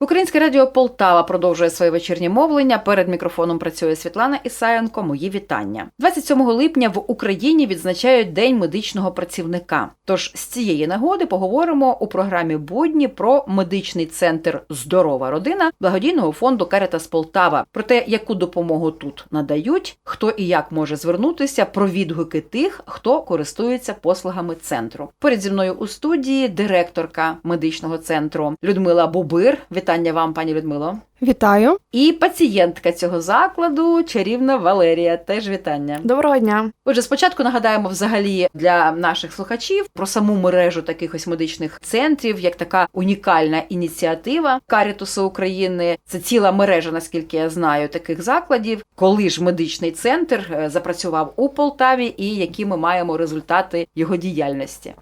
Українське радіо Полтава продовжує своє вечірнє мовлення. Перед мікрофоном працює Світлана Ісаєнко. Мої вітання. 27 липня в Україні відзначають День медичного працівника. Тож з цієї нагоди поговоримо у програмі Будні про медичний центр Здорова родина благодійного фонду Карітас Полтава. Про те, яку допомогу тут надають, хто і як може звернутися, про відгуки тих, хто користується послугами центру. Поряд зі мною у студії директорка медичного центру Людмила Бубир. Вітання вам, пані Людмило. Вітаю, І пацієнтка цього закладу, чарівна Валерія. Теж вітання. доброго дня. Отже, спочатку нагадаємо взагалі для наших слухачів про саму мережу таких ось медичних центрів, як така унікальна ініціатива Карітусу України. Це ціла мережа, наскільки я знаю, таких закладів. Коли ж медичний центр е, запрацював у Полтаві, і які ми маємо результати його діяльності.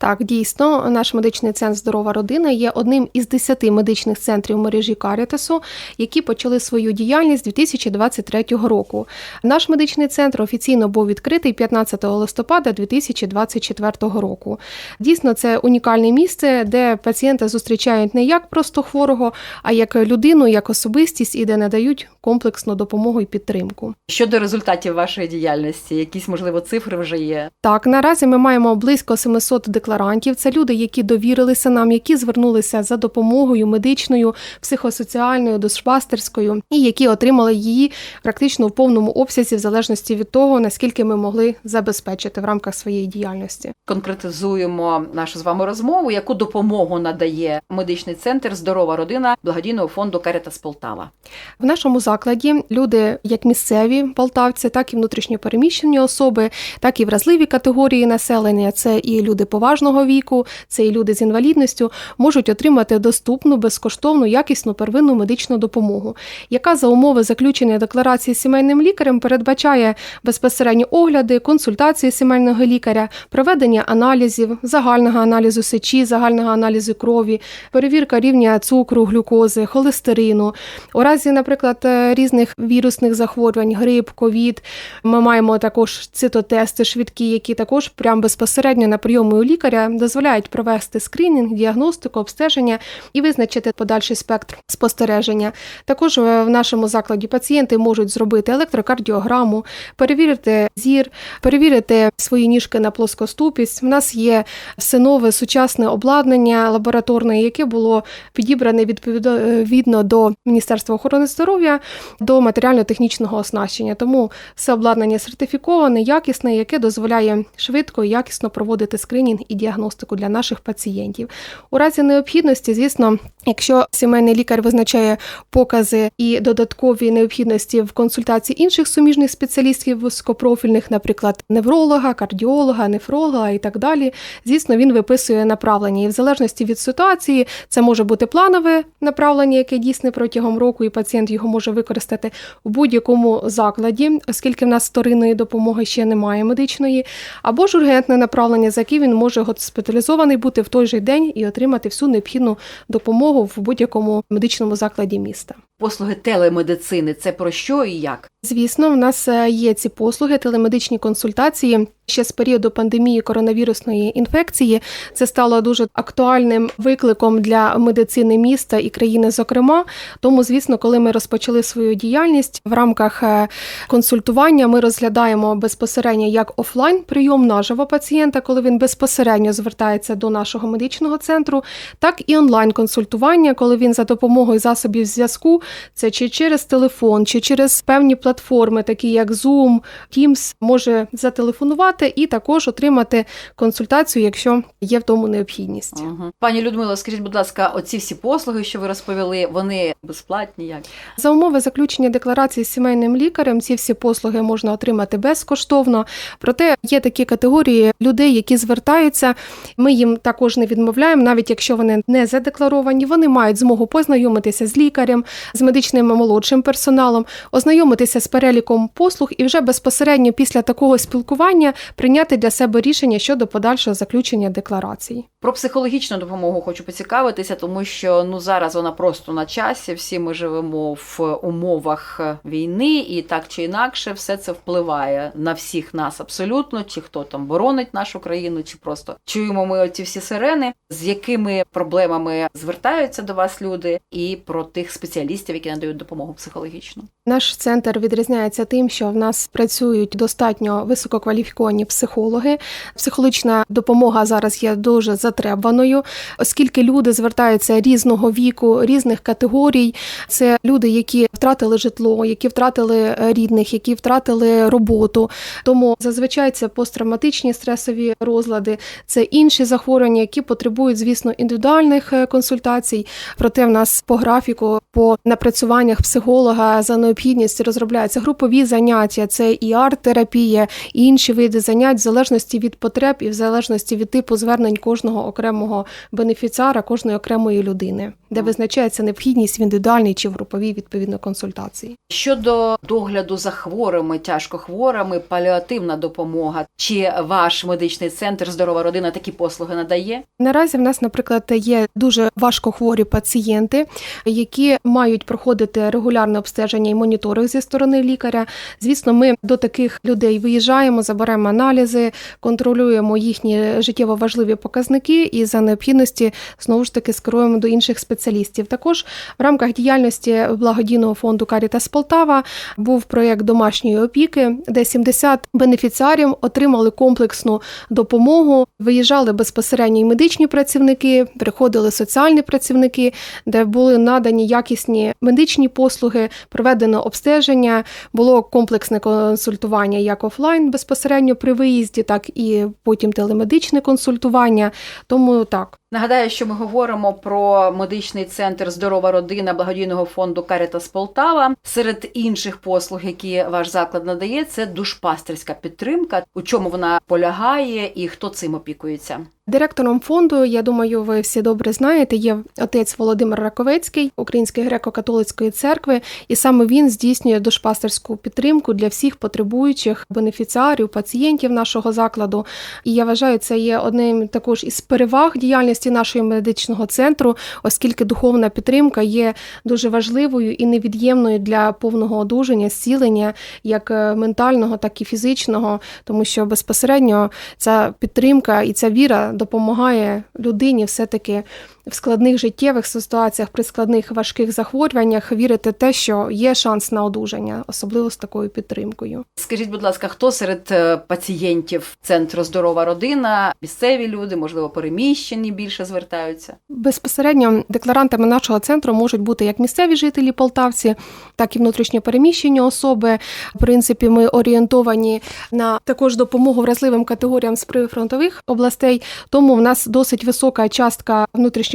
Так, дійсно, наш медичний центр Здорова родина є одним із десяти медичних центрів мережі Карітасу, які почали свою діяльність 2023 року. Наш медичний центр офіційно був відкритий 15 листопада 2024 року. Дійсно, це унікальне місце, де пацієнта зустрічають не як просто хворого, а як людину, як особистість і де надають комплексну допомогу і підтримку. Щодо результатів вашої діяльності, якісь можливо цифри вже є. Так, наразі ми маємо близько 700 декларантів. Це люди, які довірилися нам, які звернулися за допомогою медичною, психосоціальною, душпастерською, і які отримали її практично в повному обсязі, в залежності від того, наскільки ми могли забезпечити в рамках своєї діяльності. Конкретизуємо нашу з вами розмову, яку допомогу надає медичний центр Здорова родина благодійного фонду Карітас Полтава. В нашому закладі люди, як місцеві полтавці, так і внутрішньопереміщені особи, так і вразливі категорії населення. Це і люди поважного віку, це і люди з інвалідністю, можуть отримати доступну, безкоштовну, якісну первинну медичну допомогу, яка за умови заключення декларації сімейним лікарем передбачає безпосередньо огляди, консультації сімейного лікаря, проведення аналізів, загального аналізу сечі, загального аналізу крові, перевірка рівня цукру, глюкози, холестерину. У разі, наприклад, е, різних вірусних захворювань, грип, ковід, ми маємо також цитотести швидкі, які також прям безпосередньо на прийомі у лікаря дозволяють провести скринінг, діагностику, обстеження і визначити подальший спектр спостереження. Також е, в нашому закладі пацієнти можуть зробити електрокардіограму, перевірити зір, перевірити свої ніжки на плоскоступість. У нас є синове сучасне обладнання лабораторне, яке було підібране відповідно до Міністерства охорони здоров'я до матеріально-технічного оснащення. Тому все обладнання сертифіковане, якісне, яке дозволяє швидко і якісно проводити скринінг і діагностику для наших пацієнтів. У разі необхідності, звісно, якщо сімейний лікар визначає покази і додаткові необхідності в консультації інших суміжних спеціалістів високопрофільних, наприклад, невролога, кардіолога, нефролога і так далі, звісно, він виписує направлення. І в залежності від ситуації це може бути планове направлення, яке дійсне протягом року, і пацієнт його може використати в будь-якому закладі, оскільки в нас вторинної допомоги ще немає медичної, або ж ургентне направлення, за яке він може госпіталізований бути в той же день і отримати всю необхідну допомогу в будь-якому медичному закладі міста. Послуги телемедицини це про що і як? Звісно, в нас е, є ці послуги, телемедичні консультації. Ще з періоду пандемії коронавірусної інфекції це стало дуже актуальним викликом для медицини міста і країни, зокрема. Тому, звісно, коли ми розпочали свою діяльність в рамках е, консультування, ми розглядаємо безпосередньо як офлайн прийом наживо пацієнта, коли він безпосередньо звертається до нашого медичного центру, так і онлайн консультування, коли він за допомогою засобів зв'язку, це чи через телефон, чи через певні платформи, такі як Zoom, Teams, може зателефонувати і також отримати консультацію, якщо є в тому необхідність. Угу. Пані Людмило, скажіть, будь ласка, оці всі послуги, що ви розповіли, вони безплатні? Як? За умови заключення декларації з сімейним лікарем, ці всі послуги можна отримати безкоштовно. Проте є такі категорії людей, які звертаються. Ми їм також не відмовляємо, навіть якщо вони не задекларовані, вони мають змогу познайомитися з лікарем, з медичним молодшим персоналом, ознайомитися з переліком послуг і вже безпосередньо після такого спілкування прийняти для себе рішення щодо подальшого заключення декларації. Про психологічну допомогу хочу поцікавитися, тому що ну зараз вона просто на часі. Всі ми живемо в умовах війни, і так чи інакше, все це впливає на всіх нас абсолютно. Чи хто там боронить нашу країну, чи просто чуємо ми оці всі сирени, з якими проблемами звертаються до вас люди, і про тих спеціалістів, які надають допомогу психологічну. Наш центр відрізняється тим, що в нас працюють достатньо висококваліфіковані психологи. Психологічна допомога зараз є дуже затребаною, оскільки люди звертаються різного віку, різних категорій. Це люди, які втратили житло, які втратили е, рідних, які втратили роботу. Тому зазвичай це посттравматичні стресові розлади, це інші захворювання, які потребують, звісно, індивідуальних е, консультацій. Проте в нас по графіку, по напрацюваннях психолога за необхідністю розробляються групові заняття, це і арт-терапія, і інші види занять, в залежності від потреб і в залежності від типу звернень кожного окремого бенефіціара, кожної окремої людини, де визначається необхідність в індивідуальній чи в груповій відповідно консультації. Щодо догляду за хворими, тяжко хворими, паліативна допомога. Чи ваш медичний центр здорова родина такі послуги надає? Наразі в нас, наприклад, є дуже важкохворі пацієнти, які мають проходити регулярне обстеження і моніторинг зі сторони лікаря. Звісно, ми до таких людей виїжджаємо, заберемо аналізи, контролюємо їхні життєво важливі показники і за необхідності знову ж таки скеруємо до інших спеціалістів. Також в рамках діяльності благодійного фонду Карітас Полтава був проєкт домашньої опіки, де 70 бенефіціарів отримали комплексну допомогу. Виїжджали безпосередньо і медичні працівники, приходили соціальні працівники, де були надані якісні медичні послуги, проведено обстеження, було комплексне консультування як офлайн безпосередньо при виїзді, так і потім телемедичне консультування. Тому так. Нагадаю, що ми говоримо про медичний центр Здорова родина благодійного фонду Карітас Полтава. Серед інших послуг, які ваш заклад надає, це душпастерська підтримка. У чому вона полягає і хто цим опікується? Директором фонду, я думаю, ви всі добре знаєте, є отець Володимир Раковецький Української греко-католицької церкви, і саме він здійснює душпастерську підтримку для всіх потребуючих бенефіціарів, пацієнтів нашого закладу. І я вважаю, це є одним також із переваг діяльності нашого медичного центру, оскільки духовна підтримка є дуже важливою і невід'ємною для повного одужання, зцілення, як е, ментального, так і фізичного, тому що безпосередньо ця підтримка і ця віра допомагає людині все-таки в складних життєвих ситуаціях, при складних важких захворюваннях вірити те, що є шанс на одужання, особливо з такою підтримкою. Скажіть, будь ласка, хто серед е, пацієнтів центру Здорова родина, місцеві люди, можливо, переміщені більше звертаються? Безпосередньо декларантами нашого центру можуть бути як місцеві жителі Полтавці, так і внутрішньо переміщені особи. В принципі, ми орієнтовані на також допомогу вразливим категоріям з прифронтових областей. Тому в нас досить висока частка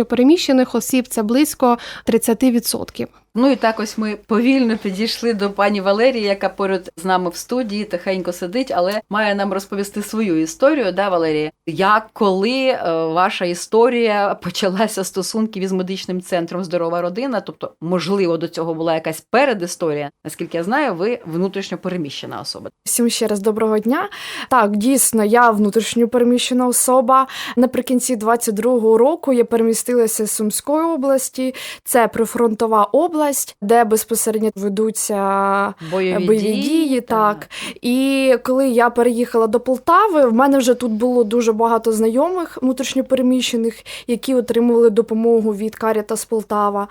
внутрішньопереміщених осіб, це близько 30%. Ну і так ось ми повільно підійшли до пані Валерії, яка поряд з нами в студії тихенько сидить, але має нам розповісти свою історію. Да, Валерія? Як коли е, ваша історія почалася стосунків із медичним центром Здорова родина? Тобто, можливо, до цього була якась передісторія. Наскільки я знаю, ви внутрішньо переміщена особа. Всім ще раз доброго дня. Так, дійсно, я внутрішньо переміщена особа. Наприкінці 22-го року я перемістилася з Сумської області. Це прифронтова область, де безпосередньо ведуться Бойові, бойові дії. Так і коли я переїхала до Полтави, в мене вже тут було дуже багато знайомих внутрішньопереміщених, які отримували допомогу від Карітас Полтава.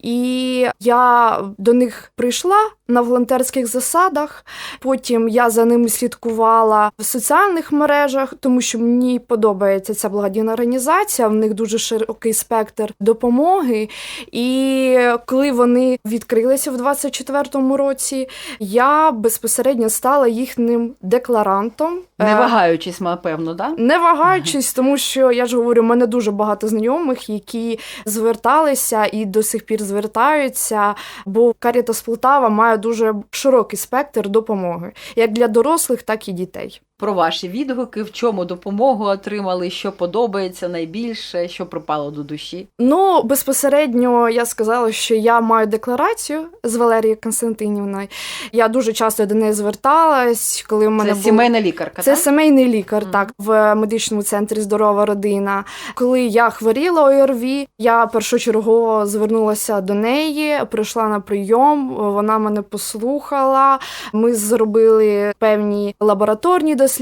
І я до них прийшла на волонтерських засадах. Потім я за ними слідкувала в соціальних мережах, тому що мені подобається ця благодійна організація. В них дуже широкий спектр допомоги. І коли вони відкрилися в 24-му році, я безпосередньо стала їхнім декларантом. Не Е, вагаючись, напевно, да? не вагаючись, тому що я ж говорю, в мене дуже багато знайомих, які зверталися і до сих пір звертаються, бо Карітас Полтава має дуже широкий спектр допомоги, як для дорослих, так і дітей. Про ваші відгуки, в чому допомогу отримали, що подобається найбільше, що припало до душі. Ну, безпосередньо я сказала, що я маю декларацію з Валерією Константинівною. Я дуже часто до неї зверталась, коли в мене Це був... сімейна лікарка. Це так? сімейний лікар, Мгм. так, в медичному центрі Здорова родина. Коли я хворіла ОРВІ, я першочергово звернулася до неї, прийшла на прийом. Вона мене послухала. Ми зробили певні лабораторні дослідження.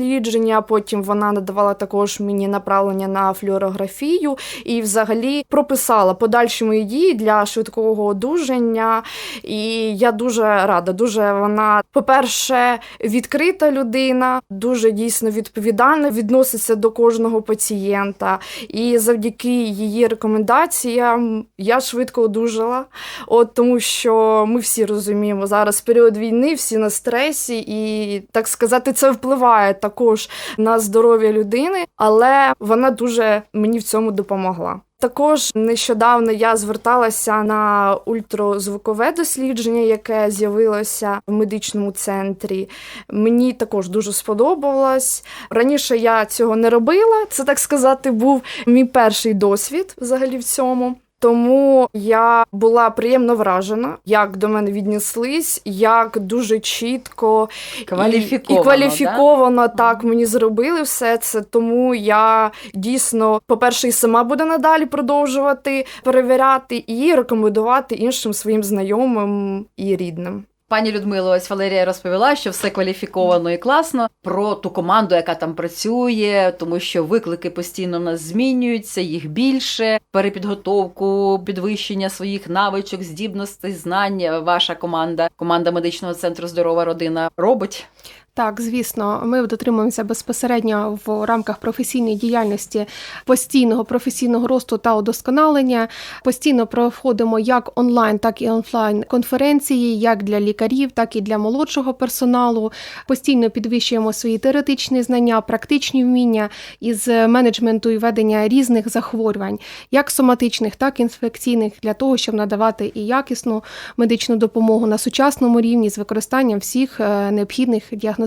Потім вона надавала також мені направлення на флюорографію і, взагалі, прописала подальші мої дії для швидкого одужання. І я дуже рада. Дуже вона, по-перше, відкрита людина, дуже дійсно відповідально відноситься до кожного пацієнта. І завдяки її рекомендаціям я швидко одужала. От тому, що ми всі розуміємо, зараз період війни, всі на стресі, і так сказати, це впливає також на здоров'я людини, але вона дуже мені в цьому допомогла. Також нещодавно я зверталася на ультразвукове дослідження, яке з'явилося в медичному центрі. Мені також дуже сподобалось. Раніше я цього не робила. Це так сказати, був мій перший досвід взагалі в цьому. Тому я була приємно вражена, як до мене віднеслись, як дуже чітко Кваліфіковано, і, кваліфіковано так мені зробили все це. Тому я дійсно, по-перше, і сама буду надалі продовжувати перевіряти і рекомендувати іншим своїм знайомим і рідним. Пані Людмило, ось Валерія розповіла, що все кваліфіковано і класно про ту команду, яка там працює, тому що виклики постійно в нас змінюються, їх більше. Перепідготовку, підвищення своїх навичок, здібностей, знань. Ваша команда, команда медичного центру Здорова родина робить. Так, звісно, ми дотримуємося безпосередньо в рамках професійної діяльності постійного професійного росту та удосконалення. Постійно проходимо як онлайн, так і офлайн конференції, як для лікарів, так і для молодшого персоналу. Постійно підвищуємо свої теоретичні знання, практичні вміння із менеджменту і ведення різних захворювань, як соматичних, так і інфекційних, для того, щоб надавати і якісну медичну допомогу на сучасному рівні з використанням всіх е, необхідних діагностичних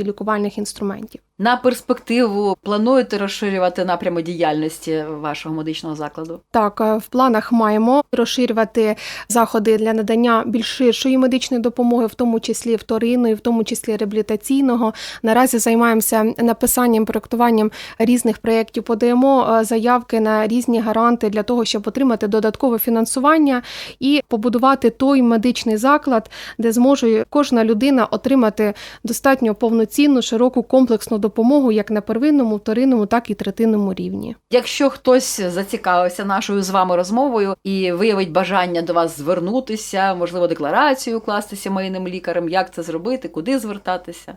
і лікувальних інструментів. На перспективу плануєте розширювати напрями діяльності вашого медичного закладу? Так, е, в планах маємо розширювати заходи для надання більш ширшої медичної допомоги, в тому числі вторинної, в тому числі реабілітаційного. Наразі займаємося написанням, проектуванням різних проєктів. Подаємо е, заявки на різні гаранти для того, щоб отримати додаткове фінансування і побудувати той медичний заклад, де зможе кожна людина отримати достатньо повноцінну, широку комплексну допомогу як на первинному, вторинному, так і третинному рівні. Якщо хтось зацікавився нашою з вами розмовою і виявить бажання до вас звернутися, можливо, декларацію укласти сімейним лікарем, як це зробити, куди звертатися?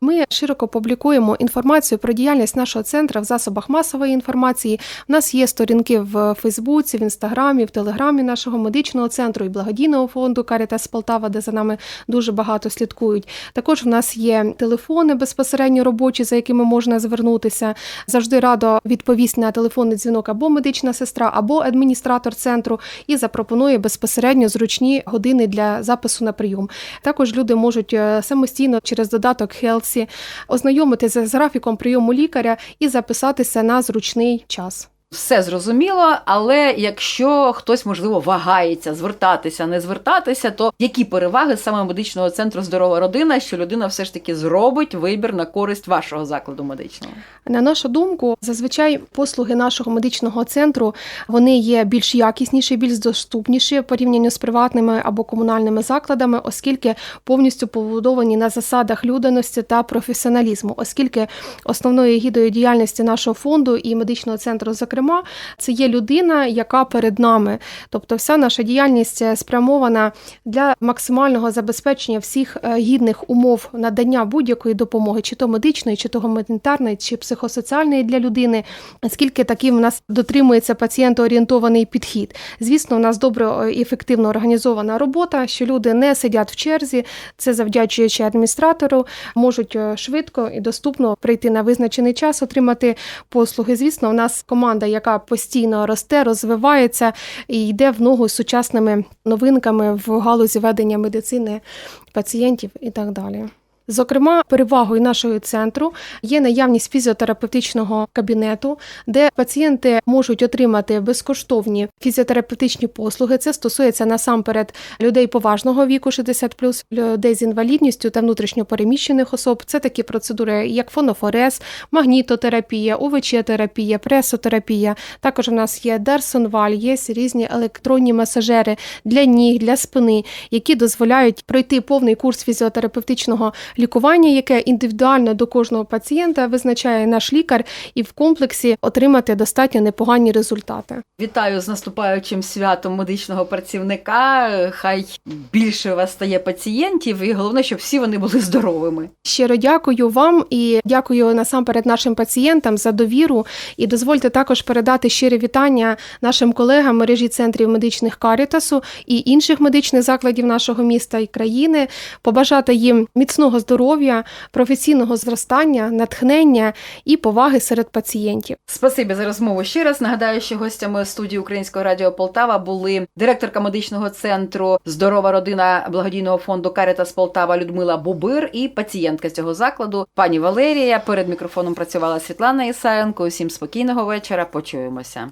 Ми широко публікуємо інформацію про діяльність нашого центру в засобах масової інформації. У нас є сторінки в Фейсбуці, в інстаграмі, в телеграмі нашого медичного центру і благодійного фонду Карітас Полтава, де за нами дуже багато слідкують. Також в нас є телефони безпосередньо робочі, за якими можна звернутися. Завжди радо відповість на телефонний дзвінок або медична сестра, або адміністратор центру і запропонує безпосередньо зручні години для запису на прийом. Також люди можуть е, самостійно через додаток Хелсі ознайомитися з графіком прийому лікаря і записатися на зручний час. Все зрозуміло, але якщо хтось можливо вагається звертатися, не звертатися, то які переваги саме медичного центру здорова родина, що людина все ж таки зробить вибір на користь вашого закладу медичного? На нашу думку, зазвичай послуги нашого медичного центру вони є більш якісніші, більш доступніші порівняно з приватними або комунальними закладами, оскільки повністю побудовані на засадах людяності та професіоналізму, оскільки основною гідою діяльності нашого фонду і медичного центру, зокрема, це є людина, яка перед нами. Тобто, вся наша діяльність е, спрямована для максимального забезпечення всіх е, гідних умов надання будь-якої допомоги, чи то медичної, чи то гуманітарної, чи психосоціальної для людини, оскільки таким в нас дотримується пацієнтоорієнтований підхід. Звісно, у нас добре е, і ефективно організована робота, що люди не сидять в черзі, це завдячуючи адміністратору, можуть швидко і доступно прийти на визначений час, отримати послуги. Звісно, у нас команда, яка постійно росте, розвивається і йде в ногу з сучасними новинками в галузі ведення медицини пацієнтів і так далі. Зокрема, перевагою нашого центру є наявність фізіотерапевтичного кабінету, де пацієнти можуть отримати безкоштовні фізіотерапевтичні послуги. Це стосується насамперед людей поважного віку, 60+, людей з інвалідністю та внутрішньопереміщених особ. Це такі процедури, як фонофорез, магнітотерапія, УВЧ-терапія, пресотерапія. Також у нас є Дерсонваль, є різні електронні масажери для ніг, для спини, які дозволяють пройти повний курс фізіотерапевтичного лікування, яке індивідуально до кожного пацієнта визначає наш лікар, і в комплексі отримати достатньо непогані результати. Вітаю з наступаючим святом медичного працівника. Хай більше у вас стає пацієнтів, і головне, щоб всі вони були здоровими. Щиро дякую вам і дякую насамперед нашим пацієнтам за довіру. І дозвольте також передати щире вітання нашим колегам мережі центрів медичних Карітасу і інших медичних закладів нашого міста і країни, побажати їм міцного здоров'я, професійного зростання, натхнення і поваги серед пацієнтів. Спасибі за розмову ще раз. Нагадаю, що гостями студії Українського радіо Полтава були директорка медичного центру Здорова родина благодійного фонду Карітас Полтава Людмила Бубир і пацієнтка цього закладу пані Валерія. Перед мікрофоном працювала Світлана Ісаєнко. Усім спокійного вечора. Почуємося.